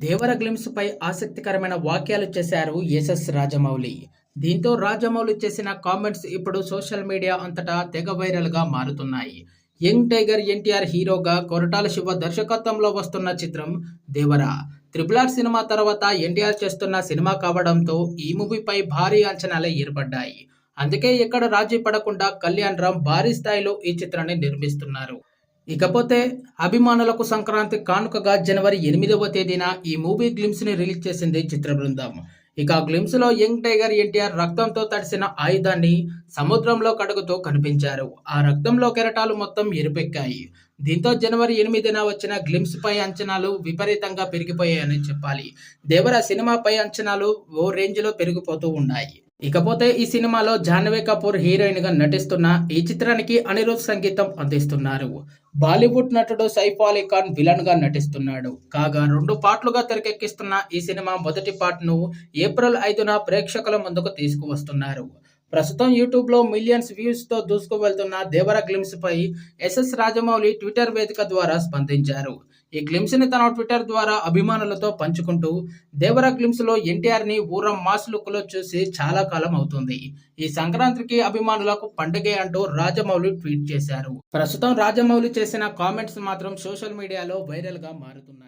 దేవర గ్లిమ్స్పై ఆసక్తికరమైన వాక్యాలు చేశారు ఎస్ఎస్ రాజమౌళి. దీంతో రాజమౌళి చేసిన కామెంట్స్ ఇప్పుడు సోషల్ మీడియా అంతటా తెగ వైరల్గా మారుతున్నాయి. యంగ్ టైగర్ ఎన్టీఆర్ హీరోగా కొరటాల శివ దర్శకత్వంలో వస్తున్న చిత్రం దేవర. త్రిపులార్ ఆర్ సినిమా తర్వాత ఎన్టీఆర్ చేస్తున్న సినిమా కావడంతో ఈ మూవీపై భారీ అంచనాలే ఏర్పడ్డాయి. అందుకే ఎక్కడ రాజీ పడకుండా కళ్యాణ్ రామ్ భారీ స్థాయిలో ఈ చిత్రాన్ని నిర్మిస్తున్నారు. ఇకపోతే అభిమానులకు సంక్రాంతి కానుకగా జనవరి ఎనిమిదవ తేదీన ఈ మూవీ గ్లిమ్స్ని రిలీజ్ చేసింది చిత్ర బృందం. ఇక గ్లిమ్స్లో యంగ్ టైగర్ ఎన్టీఆర్ రక్తంతో తడిసిన ఆయుధాన్ని సముద్రంలో కడుగుతూ కనిపించారు. ఆ రక్తంలో కెరటాలు మొత్తం ఎరుపెక్కాయి. దీంతో జనవరి ఎనిమిదిన వచ్చిన గ్లిమ్స్ పై అంచనాలు విపరీతంగా పెరిగిపోయాయని చెప్పాలి. దేవర సినిమాపై అంచనాలు ఓ రేంజ్లో పెరిగిపోతూ ఉన్నాయి. ఇకపోతే ఈ సినిమాలో జాహ్నవి కపూర్ హీరోయిన్గా నటిస్తున్న ఈ చిత్రానికి అనిరుద్ సంగీతం అందిస్తున్నారు. బాలీవుడ్ నటుడు సైఫ్ అలీ ఖాన్ విలన్గా నటిస్తున్నాడు. కాగా రెండు పాటలుగా తెరకెక్కిస్తున్న ఈ సినిమా మొదటి పాటను ఏప్రిల్ ఐదున ప్రేక్షకుల ముందుకు తీసుకువస్తున్నారు. ప్రస్తుతం యూట్యూబ్లో మిలియన్స్ వ్యూస్తో దూసుకు వెళ్తున్న దేవర గ్లిమ్స్ పై ఎస్ఎస్ రాజమౌళి ట్విట్టర్ వేదిక ద్వారా స్పందించారు. ఈ గ్లిమ్స్ని తన ట్విట్టర్ ద్వారా అభిమానులతో పంచుకుంటూ దేవర గ్లిమ్స్లో ఎన్టీఆర్ని ఊరం మాస్ లుక్లో చూసి చాలా కాలం అవుతుంది. ఈ సంక్రాంతికి అభిమానులకు పండుగే అంటూ రాజమౌళి ట్వీట్ చేశారు. ప్రస్తుతం రాజమౌళి చేసిన కామెంట్స్ మాత్రం సోషల్ మీడియాలో వైరల్గా మారుతున్నాయి.